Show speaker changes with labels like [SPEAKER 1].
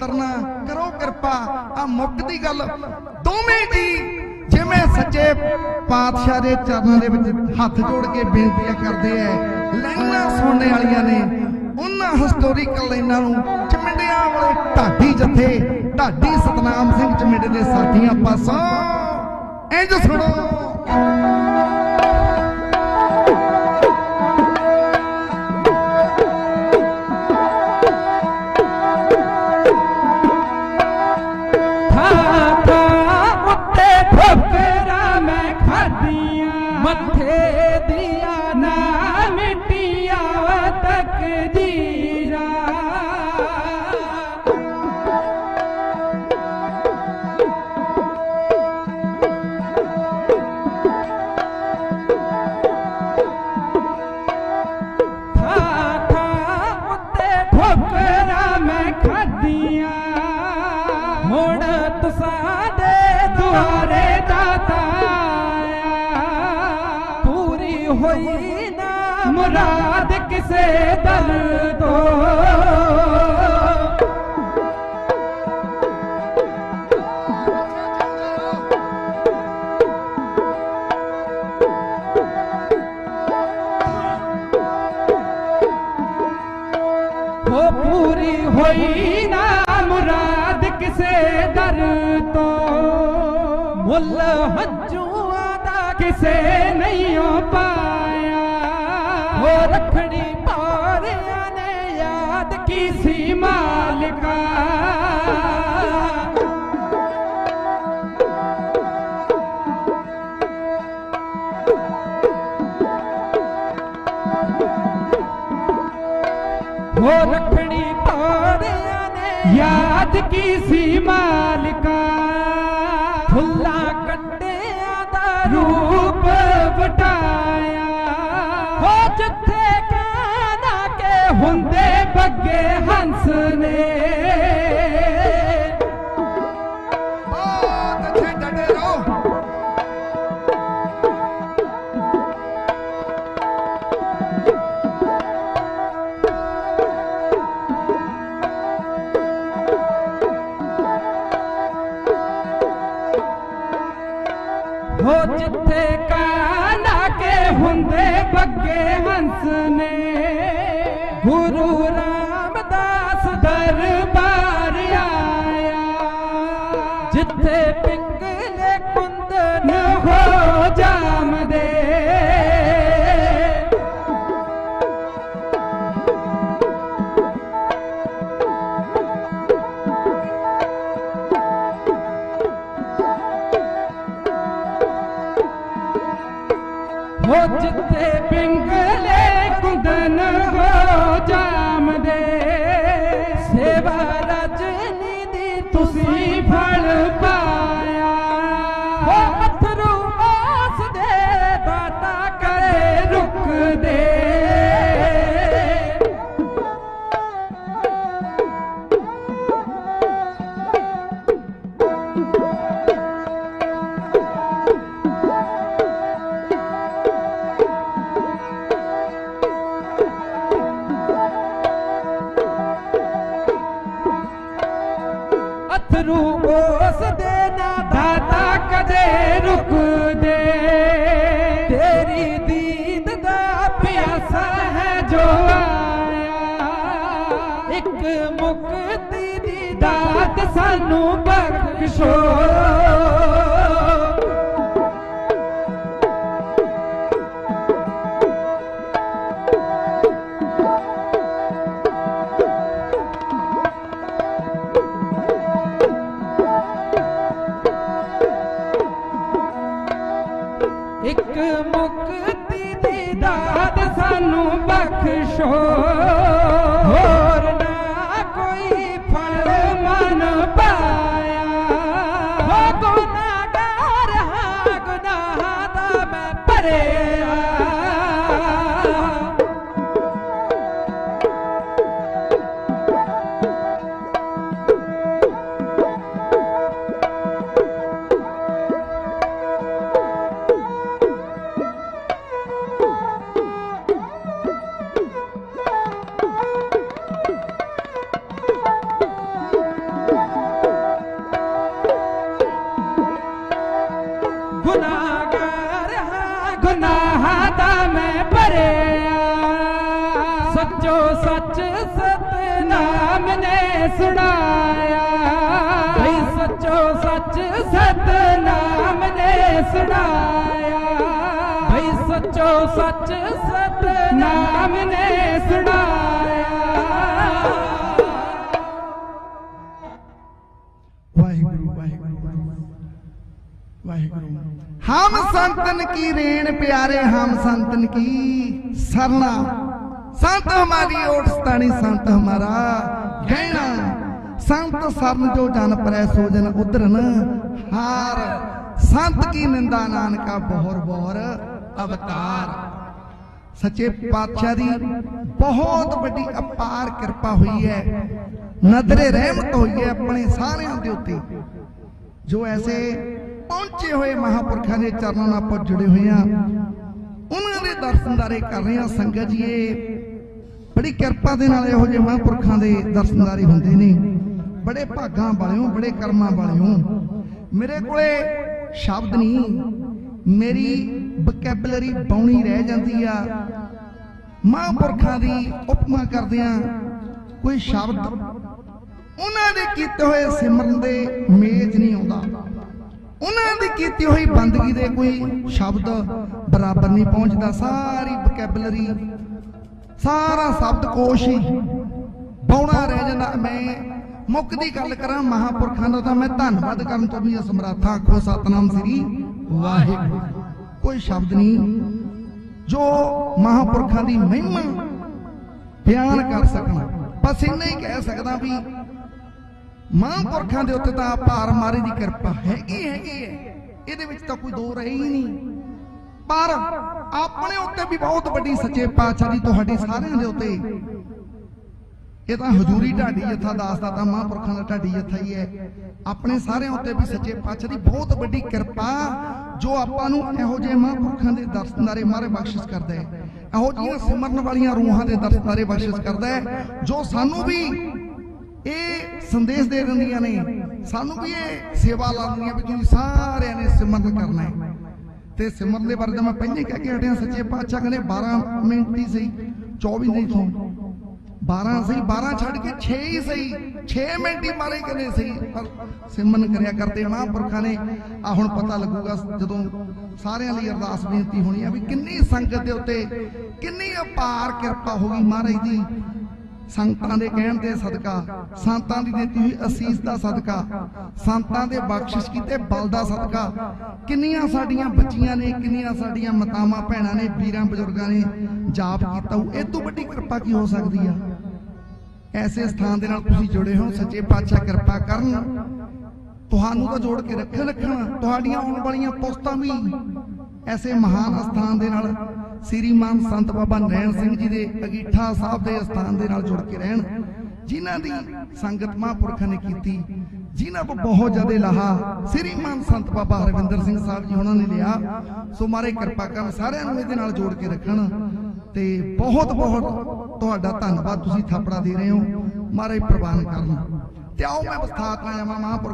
[SPEAKER 1] ਤਰਨਾ ਕਰੋ ਕਿਰਪਾ ਆ ਮੁੱਕਦੀ ਗੱਲ। ਦੋਵੇਂ ਜੀ ਜਿਵੇਂ ਸੱਚੇ ਪਾਤਸ਼ਾਹ ਦੇ ਚਰਨਾਂ ਦੇ ਵਿੱਚ ਹੱਥ ਜੋੜ ਕੇ ਬੇਨਤੀਆਂ ਕਰਦੇ ਐ, ਲਾਈਨਾਂ ਸੁਣਨੇ ਵਾਲੀਆਂ ਨੇ। ਉਹਨਾਂ ਹਿਸਟੋਰੀਕਲ ਲਾਈਨਾਂ ਨੂੰ ਚਮਿੰਡਿਆਂ ਵਾਲੇ ਢਾਡੀ ਜਥੇ, ਢਾਡੀ ਸਤਨਾਮ ਸਿੰਘ ਚਮਿੰਡੇ ਦੇ ਸਾਥੀਆਂ ਪਾਸੋਂ। ਇੰਜ ਸੁਣੋ।
[SPEAKER 2] मथे दिया। ਪੂਰੀ ਹੋਈ ਨਾ ਮੁਰਾਦ ਕਿਸੇ ਦਰ ਤੋਂ ਹੋ ਪੂਰੀ ਹੋਈ ਨਾ ਮੁਰਾਦ ਕਿਸੇ ਦਰ ਤੋਂ ਮੁੱਲ ਹੰਝੂਆਂ ਦਾ ਕਿਸੇ ਨਹੀਂ ਹੋ ਪਾਇਆ। ਹੋ ਰਖੜੀ ਪਾਰਿਆਂ ਨੇ ਯਾਦ ਕੀ ਸੀ ਮਾਲਕਾ? ਹੋ ਰਖੜੀ ਪਾਰਿਆਂ ਨੇ ਯਾਦ ਕੀ ਸੀ ਮਾਲਕਾ? ਹੁੰਦੇ ਬੱਗੇ ਹੰਸ ਨੇ।
[SPEAKER 1] ਬਹੁਤ ਅੱਛੇ
[SPEAKER 2] ਹੋ ਜਿੱਥੇ ਕਾਨਾ ਕੇ ਹੁੰਦੇ ਬੱਗੇ ਹੰਸ ਨੇ। ਗੁਰੂ ਰਾਮਦਾਸ ਦਰਬਾਰ ਆਇਆ। ਜਿੱਥੇ ਪਿੰਗਲੇ ਕੁੰਦਨ ਹੋ ਜਾਮਦੇ। ਹੋ ਜਿੱਥੇ ਪਿੰਗਲੇ ਇੱਕ ਮੁਕਤੀ ਦੀ ਦਾਤ ਸਾਨੂੰ ਬਖਸ਼ੋ। ਇੱਕ ਮੁਕਤੀ ਦੀ ਦਾਤ ਸਾਨੂੰ ਬਖਸ਼ੋ। ਸੱਚ ਸਤਨਾਮ ਨੇ ਸੁਣਾਇਆ। ਸੱਚੋ ਸੱਚ ਸਤਨਾਮ ਨੇ ਸੁਣਾਇਆ। ਸੱਚੋ ਸੱਚ ਸਤਨਾਮ ਸੁਣਾਇਆ।
[SPEAKER 1] ਵਾਹਿਗੁਰੂ ਵਾਹਿਗੁਰੂ ਵਾਹਿਗੁਰੂ। ਹਮ ਸੰਤਨ ਕੀ ਰੇਣ ਪਿਆਰੇ ਹਮ ਸੰਤਨ ਕੀ ਸਰਨਾ। संत हमारी ओट स्तानी संत हमारा गहना संत सरन जो जन परै सोजन उदरन हार संत की निंदा नानका बोहर बोहर अवतार ਸੱਚੇ ਪਾਤਸ਼ਾਹ ਦੀ ਬਹੁਤ ਵੱਡੀ ਅਪਾਰ ਕਿਰਪਾ ਹੋਈ ਹੈ ਨਦਰੇ ਰਹਿਮਤ ਹੋਈ ਹੈ ਆਪਣੇ ਸਾਰਿਆਂ ਦੇ ਉੱਤੇ ਜੋ ਐਸੇ ਪਹੁੰਚੇ ਹੋਏ ਮਹਾਪੁਰਖਾਂ ਦੇ ਚਰਨਾਂ ਨਾਲ ਆਪਾਂ ਜੁੜੇ ਹੋਏ ਆ ਉਹਨਾਂ ਦੇ ਦਰਸ਼ਨਦਾਰੇ ਕਰ ਰਹੇ ਆ ਸੰਗਤ ਜੀ ਇਹ ਬੜੀ ਕਿਰਪਾ ਦੇ ਨਾਲ ਇਹੋ ਜਿਹੇ ਮਹਾਂਪੁਰਖਾਂ ਦੇ ਦਰਸ਼ਨਦਾਰੀ ਹੁੰਦੇ ਨੇ। ਬੜੇ ਭਾਗਾਂ ਵਾਲਿਓ, ਬੜੇ ਕਰਮਾਂ ਵਾਲਿਓ। ਮੇਰੇ ਕੋਲੇ ਸ਼ਬਦ ਨਹੀਂ। ਮੇਰੀ ਵੋਕੈਬਲਰੀ ਬੌਣੀ ਰਹਿ ਜਾਂਦੀ ਆ। ਮਹਾਂਪੁਰਖਾਂ ਦੀ ਉਪਮਾ ਕਰਦਿਆਂ ਕੋਈ ਸ਼ਬਦ ਉਹਨਾਂ ਦੇ ਕੀਤੇ ਹੋਏ ਸਿਮਰਨ ਦੇ ਮੇਜ ਨਹੀਂ ਆਉਂਦਾ। ਉਹਨਾਂ ਦੀ ਕੀਤੀ ਹੋਈ ਬੰਦਗੀ ਦੇ ਕੋਈ ਸ਼ਬਦ ਬਰਾਬਰ ਨਹੀਂ ਪਹੁੰਚਦਾ। ਸਾਰੀ ਵੋਕੈਬਲਰੀ ਸਾਰਾ ਸ਼ਬਦ ਕੋਸ਼ ਹੀ ਬੌਣਾ ਰਹਿ ਜਾਂਦਾ। ਮੈਂ ਮੁੱਕ ਦੀ ਗੱਲ ਕਰਾਂ ਮਹਾਪੁਰਖਾਂ ਦਾ ਤਾਂ ਮੈਂ ਧੰਨਵਾਦ ਕਰਨ ਤੋਂ ਵੀ ਅਸਮਰੱਥਾ ਆਖੋ, ਸਤਨਾਮ ਸ੍ਰੀ ਵਾਹਿਗੁਰੂ। ਕੋਈ ਸ਼ਬਦ ਨਹੀਂ, ਜੋ ਮਹਾਪੁਰਖਾਂ ਦੀ ਮਹਿਮਾ ਬਿਆਨ ਕਰ ਸਕਣ। ਬਸ ਇੰਨਾ ਹੀ ਕਹਿ ਸਕਦਾ ਵੀ ਮਹਾਂਪੁਰਖਾਂ ਦੇ ਉੱਤੇ ਤਾਂ ਭਾਰ ਮਾਰੇ ਦੀ ਕਿਰਪਾ ਹੈਗੀ ਹੈਗੀ ਹੈ। ਇਹਦੇ ਵਿੱਚ ਤਾਂ ਕੋਈ ਦੋ ਰਹੀ ਹੀ ਨਹੀਂ। ਪਰ ਆਪਣੇ ਉੱਤੇ ਵੀ ਬਹੁਤ ਵੱਡੀ ਸੱਚੇ ਪਾਤਸ਼ਾਹ ਦੀ ਤੁਹਾਡੀ ਸਾਰਿਆਂ ਦੇ ਉੱਤੇ। ਇਹ ਤਾਂ ਹਜ਼ੂਰੀ ਢਾਡੀ ਜਥਾ ਦਾਸ ਦਾ ਤਾਂ ਮਹਾਂਪੁਰਖਾਂ ਦਾ ਢਾਡੀ ਜਥਾ ਹੀ ਹੈ। ਆਪਣੇ ਸਾਰਿਆਂ ਉੱਤੇ ਵੀ ਸੱਚੇ ਪਾਤਸ਼ਾਹ ਦੀ ਬਹੁਤ ਵੱਡੀ ਕਿਰਪਾ ਜੋ ਆਪਾਂ ਨੂੰ ਇਹੋ ਜਿਹੇ ਮਹਾਂਪੁਰਖਾਂ ਦੇ ਦਰਸ਼ਨਾਰੇ ਮਾਰੇ ਬਖਸ਼ਿਸ਼ ਕਰਦਾ ਹੈ। ਇਹੋ ਜਿਹੀਆਂ ਸਿਮਰਨ ਵਾਲੀਆਂ ਰੂਹਾਂ ਦੇ ਦਰਸ਼ਨਾਰੇ ਬਖਸ਼ਿਸ਼ ਕਰਦਾ ਹੈ, ਜੋ ਸਾਨੂੰ ਵੀ ਇਹ ਸੰਦੇਸ਼ ਦੇ ਦਿੰਦੀਆਂ ਨੇ। ਸਾਨੂੰ ਵੀ ਇਹ ਸੇਵਾ ਲਾ ਦਿੰਦੀਆਂ ਵੀ ਤੁਸੀਂ ਸਾਰਿਆਂ ਨੇ ਸਿਮਰਨ ਕਰਨਾ ਹੈ। ਤੇ ਸਿਮਰਨ ਦੇ ਬਾਰੇ ਮੈਂ ਪਹਿਲਾਂ ਕਹਿ ਕੇ ਹਟਿਆ ਸੱਚੇ ਪਾਤਸ਼ਾਹ ਕਹਿੰਦੇ 12 ਮਿੰਟ ਹੀ ਸਹੀ 24 ਨਹੀਂ ਤੋਂ 12 ਸਹੀ 12 ਛੱਡ ਕੇ 6 ਹੀ ਸਹੀ 6 ਮਿੰਟ ਹੀ ਮਾਰੇ ਕਹਿੰਦੇ ਸਹੀ। ਪਰ ਸਿਮਰਨ ਕਰਿਆ ਕਰਦੇ ਹਨਾ ਪੁਰਖਾਂ ਨੇ ਆ ਹੁਣ ਪਤਾ ਲੱਗੂਗਾ ਜਦੋਂ ਸਾਰਿਆਂ ਲਈ ਅਰਦਾਸ ਬੇਨਤੀ ਹੋਣੀ ਆ ਵੀ ਕਿੰਨੀ ਸੰਗਤ ਦੇ ਉੱਤੇ ਕਿੰਨੀ ਅਪਾਰ ਕਿਰਪਾ ਹੋਗੀ ਮਹਾਰਾਜ ਦੀ। ਸੰਤਾਂ ਦੇ ਕਹਿਣ ਤੇ ਸਦਕਾ, ਸੰਤਾਂ ਦੀ ਦਿੱਤੀ ਹੋਈ ਅਸੀਸ ਦਾ ਸਦਕਾ, ਸੰਤਾਂ ਦੇ ਬਖਸ਼ਿਸ਼ ਕੀਤੇ ਬਲ ਦਾ ਸਦਕਾ। ਕਿੰਨੀਆਂ ਸਾਡੀਆਂ ਬੱਚੀਆਂ ਨੇ, ਕਿੰਨੀਆਂ ਸਾਡੀਆਂ ਮਾਤਾਵਾਂ, ਭੈਣਾਂ ਨੇ, ਵੀਰਾਂ, ਬਜ਼ੁਰਗਾਂ ਨੇ ਜਾਪ ਕੀਤਾ ਇਹ ਤੋਂ ਵੱਡੀ ਕਿਰਪਾ ਕੀ ਹੋ ਸਕਦੀ ਆ? ਐਸੇ ਸਥਾਨ ਦੇ ਨਾਲ ਤੁਸੀਂ ਜੁੜੇ ਹੋ ਸੱਚੇ ਪਾਤਸ਼ਾਹ ਕਿਰਪਾ ਕਰਨ। ਤੁਹਾਨੂੰ ਤਾਂ ਜੋੜ ਕੇ ਰੱਖਣ ਰੱਖਣ ਤੁਹਾਡੀਆਂ ਆਉਣ ਵਾਲੀਆਂ ਪੁਸਤਾਂ ਵੀ ਐਸੇ ਮਹਾਨ ਸਥਾਨ ਦੇ ਨਾਲ ਸ੍ਰੀਮਾਨ ਸੰਤ ਬਾਬਾ ਨੈਣ ਸਿੰਘ ਜੀ ਦੇ ਅਗੀਠਾ ਸਾਹਿਬ ਦੇ ਸਥਾਨ ਦੇ ਨਾਲ ਜੁੜ ਕੇ ਰਹਿਣ। ਜਿਨ੍ਹਾਂ ਦੀ ਸੰਗਤ ਮਹਾਂਪੁਰਖਾਂ ਨੇ ਕੀਤੀ, ਜਿਨ੍ਹਾਂ ਕੋ ਬਹੁਤ ਜ਼ਿਆਦਾ ਲਾਹਾ ਸ੍ਰੀਮਾਨ ਸੰਤ ਬਾਬਾ ਹਰਵਿੰਦਰ ਸਿੰਘ ਸਾਹਿਬ ਜੀ ਉਹਨਾਂ ਨੇ ਲਿਆ। ਸੋ ਮਾਰੇ ਕਿਰਪਾ ਕਰਨ ਸਾਰਿਆਂ ਨੂੰ ਇਹਦੇ ਨਾਲ ਜੋੜ ਕੇ ਰੱਖਣ। ਤੇ ਬਹੁਤ ਬਹੁਤ ਤੁਹਾਡਾ ਧੰਨਵਾਦ ਤੁਸੀਂ ਥਾਪੜਾ ਦੇ ਰਹੇ ਹੋ। ਮਾਰੇ ਪ੍ਰਵਾਨ ਕਰਨ। ਤੇ ਆਓ ਮੈਂ ਵਿਸਥਾਰ ਨਾਲ ਜਾਵਾਂ ਮਹਾਂਪੁਰਖ